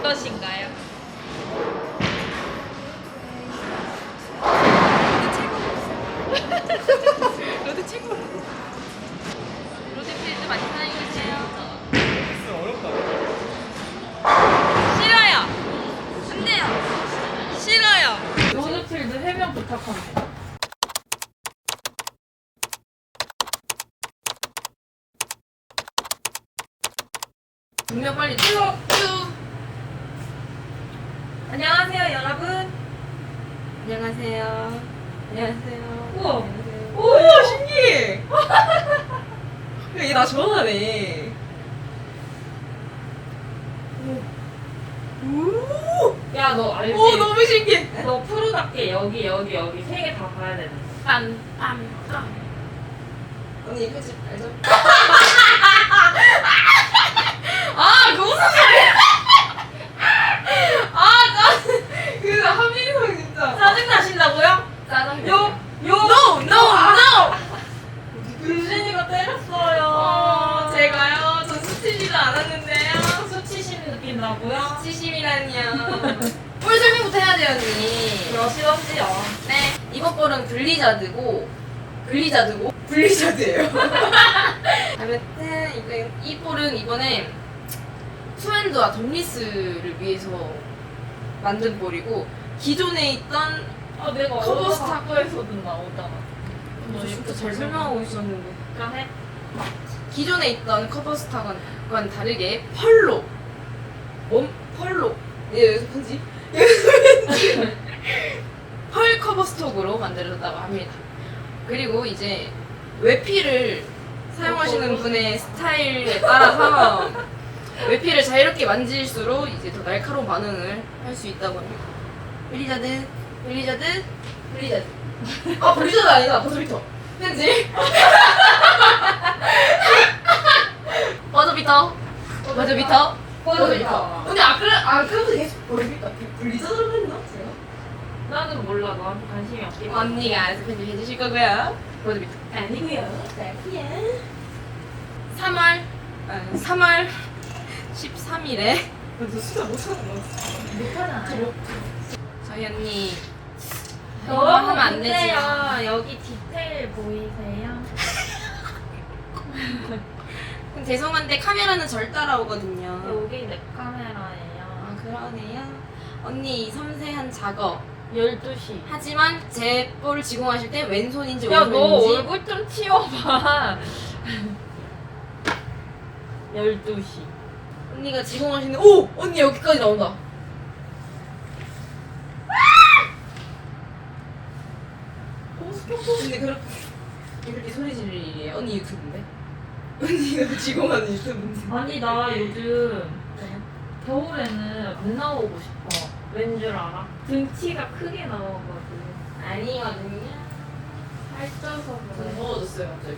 어떠신가요? 로드 최고. 로드 필드 많이 사랑해주세요. 진짜 어렵다. 싫어요. 안 돼요. 싫어요. 로드필드 해명 부탁합니다. 분명 빨리 쭉 쭉. 안녕하세요, 여러분. 안녕하세요. 안녕하세요. 우와. 안녕하세요. 오, 신기해. 이게 나 전화네. 야, 너 알지? 오, 너무 신기해. 너 프로답게 여기, 여기, 여기 세 개 다 봐야 되는 빰, 빰, 빰. 언니 이 편집 알죠? 아, 그 무슨 소리야? 아, 짜. 그 한민성 진짜. 짜증나신다고요? 짜증. 요, 요. No, no, no. 유진이가 때렸어요. 어, 제가요. 전 수치지도 않았는데요. 수치심 느낀다고요? 수치심이라니요. 볼 설명부터 해야 돼요, 언니. 그러시던지요. 네. 이번 볼은 블리자드고, 블리자드고, 블리자드예요. 아무튼 이거 이 볼은 이번에 수엔드와 덤리스를 위해서 만든 볼이고 기존에 있던 아, 내가 커버 어느 스타- 학교에서도 나오잖아. 저 진짜 잘 설명하고 있었는데 그럼 해. 기존에 있던 커버 스타과는 다르게 펄로 원 펄로 예 여기서 편지 펄 커버 스톡으로 만들어졌다고 합니다. 그리고 이제 외피를 사용하시는 분의 스타일에 따라서 외피를 자유롭게 만질수록 이제 더 날카로운 반응을 할 수 있다고 합니다. 블리자드, 블리자드, 블리자드. 아 블리자드 아니다 버즈비터. 편지. 버즈비터. 버즈비터. 버즈비터. 근데 아까 아까부터 계속 버즈비터. 블리자드로 했나 제가? 나는 몰라. 너한테 관심이 없기 때문에. 언니가 알아서 편집해 주실 거고요. 버즈비터. 아니고요. 3월 아, 3월 13일에 저 숫자 못하는 거 못하잖아요. 저희 언니 이거 너무 하면 안 되지 여기 디테일 보이세요? 그럼 죄송한데 카메라는 절 따라오거든요 여기 내 카메라예요. 아 그러네요 언니 이 섬세한 작업 12시. 하지만 제 볼을 지공하실 때 왼손인지 야, 너 오른손인지 얼굴 좀 치워봐. 12시. 언니가 지공하시는 오! 언니 여기까지 나온다 근데 그렇게 이렇게 소리 지를 일이에요 언니 유튜브인데 언니가 지공하는 유튜브인데 아니, 나 요즘 겨울에는 안 나오고 싶어. 왠 줄 알아? 등치가 크게 나오거든. 아니거든요 살쪄서 전 그래. 더워졌어요 갑자기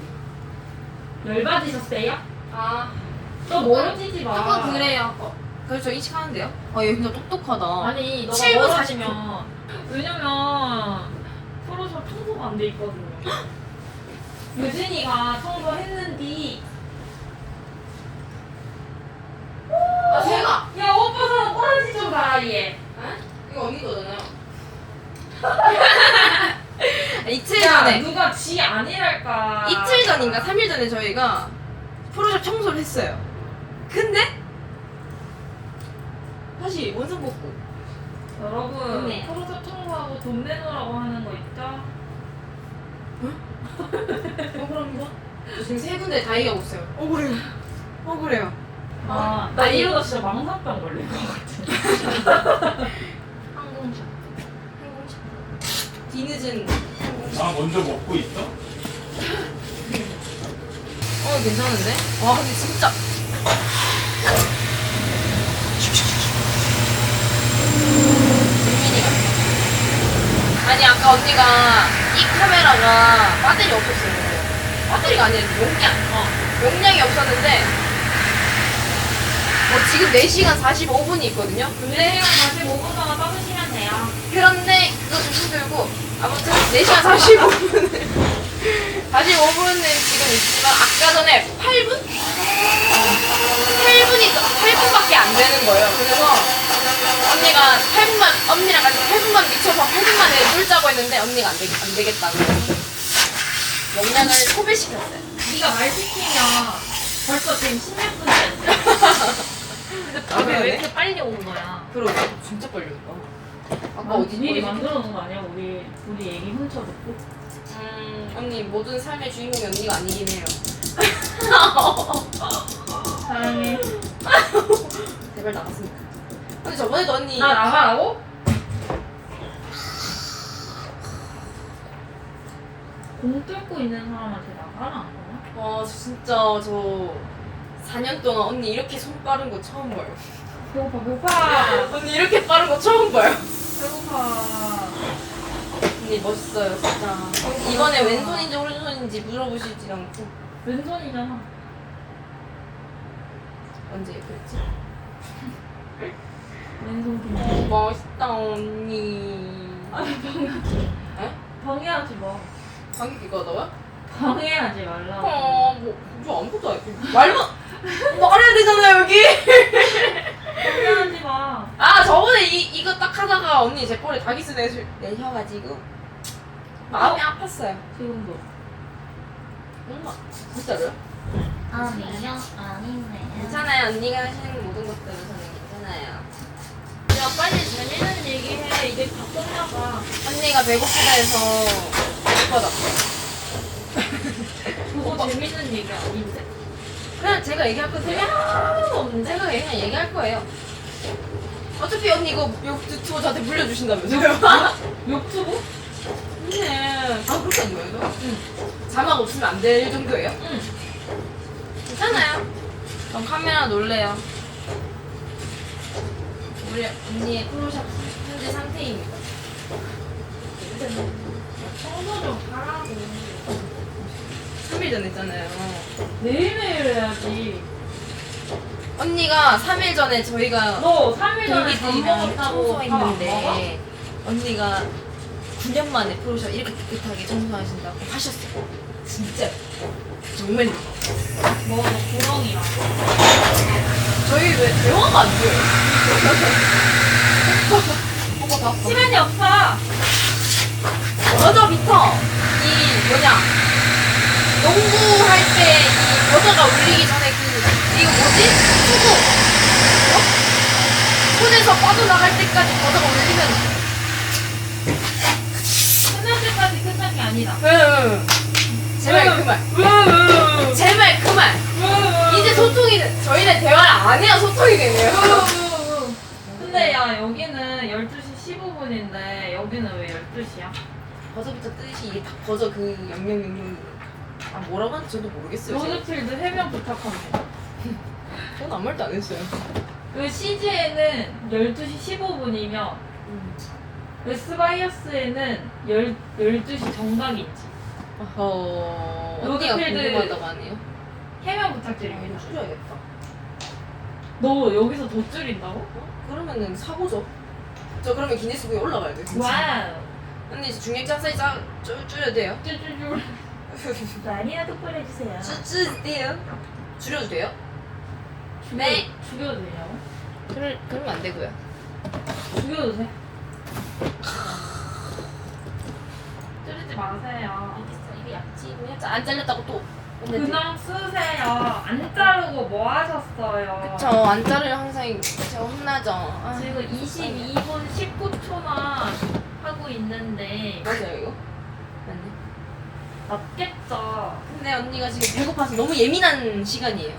열받으셨어요? 아너 멀어지지 마. 조금 그래요 어, 그래서 저 인식하는데요 아 얘 진짜 똑똑하다 아니, 너가 7분 멀어지면. 왜냐면, 프로샵 청소가 안 돼 있거든요. 유진이가 청소했는데, 아 제가 야, 옷 벗어 꼬라지 좀 봐라, 얘. 이거 언니 거잖아요? 이틀 야, 전에. 누가 지 아니랄까. 이틀 전인가 3일 전에 저희가 프로샵 청소를 했어요. 근데 다시 원상 복구. 여러분, 네. 프로샵 청소하고 돈 내놓으라고 하는 거 있죠? 억울합니다 저 지금 세 군데 다 얘기하고 있어요. 억울해요. 억울해요 아, 나. 이러다 진짜 망사병 걸릴 것 같아. 항공샷 항공샷 뒤늦은 아 먼저 먹고 있어? 어 괜찮은데? 와 근데 진짜 아니 아까 언니가 이 카메라가 배터리 없었어요 배터리가 아니라 용량 어용량이 없었는데 뭐 지금 4시간 45분이 있거든요 근데 45분 동안 떠드시면 돼요. 그런데 그거 좀 힘들고 아무튼 4시간 45분을 45분은 지금 있지만 아까 전에 8분? 8분이 8분밖에 안 되는 거예요. 그래서 언니가 8분만 언니랑 같이 8분만 미쳐서 8분 만에 쫄자고 했는데 언니가 안, 되 안 되겠다고 영양을 소비시켰어요. 네가 말 시키면 벌써 지금 16분 됐어. 근데 밥이. 왜 이렇게 빨리 온 거야? 그러고 진짜 빨리 온다. 아까 아, 어디 미리 만들어 놓은 거 아니야? 우리 우리 얘기 훔쳐 듣고. 음 언니 모든 삶의 주인공이 언니가 아니긴 해요. 사랑해. 제발 나갔으니까. 근데 저번에도 언니 나 나가라고? 공 뚫고 있는 사람한테 나가라 안 거야? 와 진짜 저 4년 동안 언니 이렇게 손 빠른 거 처음 봐요. 배고파 배고파 언니 이렇게 빠른 거 처음 봐요. 배고파. 언니 멋있어요 진짜. 이번에 왼손인지 오른손인지 물어보시지 않고 왼손이잖아. 언제 그랬지? 왼손 그냥. 멋있다 언니. 방해하지 마. 방귀 끼고 하다가? 방해하지 말라고. 어, 뭐, 저 아무것도 안 했고. 말만, 말해야 되잖아요, 여기! 방해하지 마. 아, 저번에 이, 이거 딱 하다가 언니 제 꼬리 다기스 내셔, 내셔가지고. 마음이 아팠어요. 지금도. 엄마, 진짜로요? 아니요 아니네. 괜찮아요. 언니가 하시는 모든 것들은 저는 괜찮아요. 야 빨리 재밌는 얘기해. 이제 다 끝나가. 언니가 배고프다 해서 배고파졌어. 그거 재밌는 얘기 아닌데. 그냥 제가 얘기할 거 되게 하나도 없는데 제가 그냥 얘기할 거예요. 어차피 언니 이거 유튜브 저한테 물려주신다면서요? 유튜브? 네. 아 그렇게 안 거예요? 응. 자막 없으면 안 될 정도예요? 응. 괜찮아요. 전 카메라 놀래요. 우리 언니의 프로샵 현재 상태입니다. 청소 좀 하라고. 3일 전 했잖아요. 매일매일 해야지. 언니가 3일 전에 저희가 너 3일 전에 밥 동기들이랑 먹었다고 밥안? 청소했는데 언니가 9년 만에 프로샵 이렇게 깨끗하게 청소하신다고 하셨어요. 진짜. 정말. 먹어 구렁이랑. 저희 왜 대화가 안 돼요? 오빠 봐. 시간이 없어. 버저부터 이 뭐냐 농구할 때 이 버저가 울리기 전에 그 이거 뭐지? 수고 어? 손에서 빠져나갈 때까지 버저가 울리면 끝날 때까지 끝난 게 아니다. 응 제발 그말 제발 그 말 이제 소통이 돼. 저희는 대화를 안 해야 소통이 되네요 근데 야 여기는 12시 15분인데 여기는 왜 12시야? 버저부터 뜻이 이게 다 버저 그 영영영영 아 뭐라고 하는지 저도 모르겠어요. 로드필드 해명 부탁합니다. 저는 아무 말도 안 했어요 그 CG에는 12시 15분이면 웨스바이어스에는 10, 12시 정각이 있지. 어... 언니가 로드필드- 궁금하다고 하네요 해명 부탁드립니다. 줄여야겠다 너 여기서 더 줄인다고? 어? 그러면은 사고죠. 저 그러면 기네스북에 올라가야 돼. 진짜. 와우. 언니 이제 중력 짝사이 짜 줄, 줄여도 돼요? 쭈쭈쭈. 많이나 똑바로 해주세요. 줄줄 돼요? 줄여도 돼요? 네. 죽여도 되냐고? 그럴 그러면 안 되고요. 죽여도 돼? 찌르지 마세요. 알겠어. 이거 약지 그냥 짜- 안 잘렸다고 또. 그냥 쓰세요. 안 자르고 뭐 하셨어요? 저 안 자르면 항상 제가 혼나죠. 아, 지금 22분 19초나 하고 있는데 맞아요 이거? 맞겠죠? 근데 언니가 지금 배고파서 너무 예민한 시간이에요.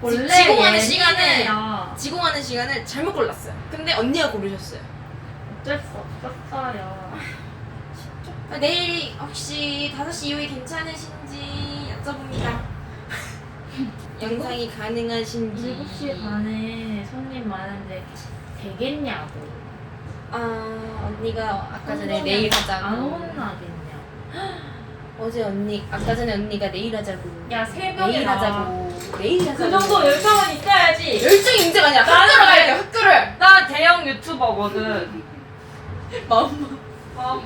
원래 지공하는 시간을 예민해요. 지공하는 시간을 잘못 골랐어요. 근데 언니가 고르셨어요. 어쩔 수 없었어요. 아, 내일 혹시 5시 이후에 괜찮으신지 여쭤봅니다. 영상이 가능하신지. 7시 반에 손님 많은데 되겠냐고. 아, 언니가 아까 전에 혼나면 내일 하자고. 안 혼나겠냐. 어제 언니, 아까 전에 언니가 내일 하자고. 야 새벽에 내일 나. 하자고. 내일 하자고. 그 정도 열정은 있어야지. 열정이 문제가 아니라 나는 학교를 가야 왜- 돼, 학교를. 나 대형 유튜버거든. 마음, 어.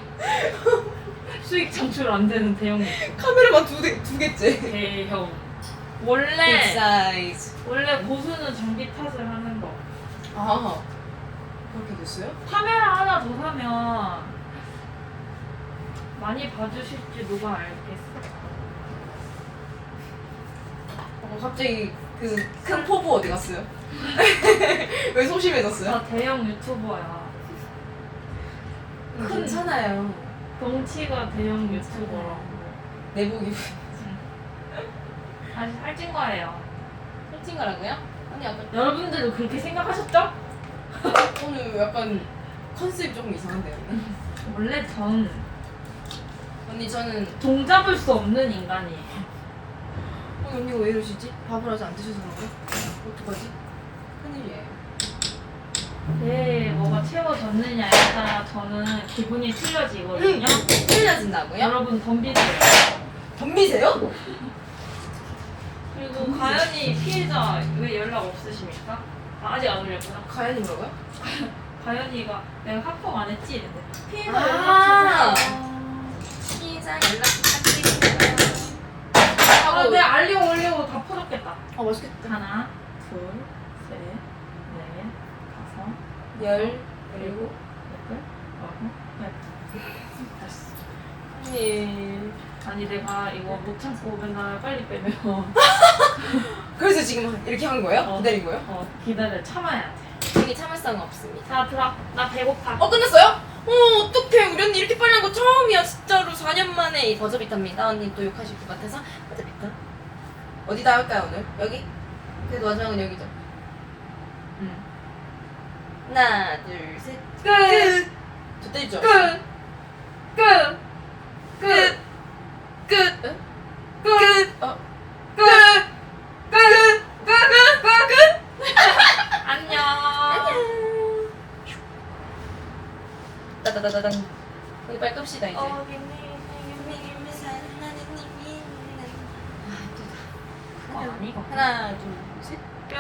수익 창출 안 되는 대형. 카메라만 두, 개, 두 개째. 대형. 빅 원래 사이즈. 원래 고수는 장비 탓을 하는 거. 아, 그렇게 됐어요? 카메라 하나 더 사면 많이 봐주실지 누가 알겠어? 어, 갑자기 그 큰 포부 어디 갔어요? 왜 소심해졌어요? 나 대형 유튜버야. 음, 괜찮아요. 덩치가 대형 유튜버라고. 내복 입은 다시 살찐 거예요. 찐 거라고요? 아니 아까 여러분들도 그렇게 생각하셨죠? 오늘 약간 컨셉이 조금 이상한데요. 원래 전 언니 저는 종잡을 수 없는 인간이에요. 어, 언니가 왜 이러시지? 밥을 아직 안 드셔서 그런가? 어떡하지? 큰일이에요. 네, 뭐가 채워졌느냐에 따라 저는 기분이 틀려지거든요. 틀려진다고요? 여러분 덤비세요. 덤비세요? 그리고 가연이 피해자 왜 연락 없으십니까? 아, 아직 안 올렸구나. 가연이 뭐라고요? 가연이가 내가 카톡 안 했지? 이랬는데 피해자 아. 연락 주세요. 피자 연락 부탁드립니다. 아, 내 알리오 올리오 다 풀었겠다. 아 맛있겠다. 하나, 둘, 셋, 넷, 다섯, 열 그리고 여덟, 아홉, 열. 됐어. 언니. 아니 내가 이거 못 참고 맨날 빨리 빼면 그래서 지금 이렇게 한 거예요? 어. 기다린 거예요? 어 기다려 참아야 돼. 되게 참을성은 없습니다. 자 들어. 나 배고파. 어 끝났어요? 어 어떡해 우리 언니 이렇게 빨리 한 거 처음이야 진짜로 4년 만에 이 버저비타입니다 언니 또 욕하실 것 같아서 버저비타 어디다 할까요 오늘? 여기? 그래도 마지막은 여기죠 응. 하나 둘셋 끝. 저 때리죠? 끝. 끝. 끝! 끝! 끝! 끝. 어? 끝. 끝. 끝. 끝. 끝. 안녕. 안녕 따다다다단. 거기 빨리 끕시다 이제. 어. 하나 둘셋. 뿅.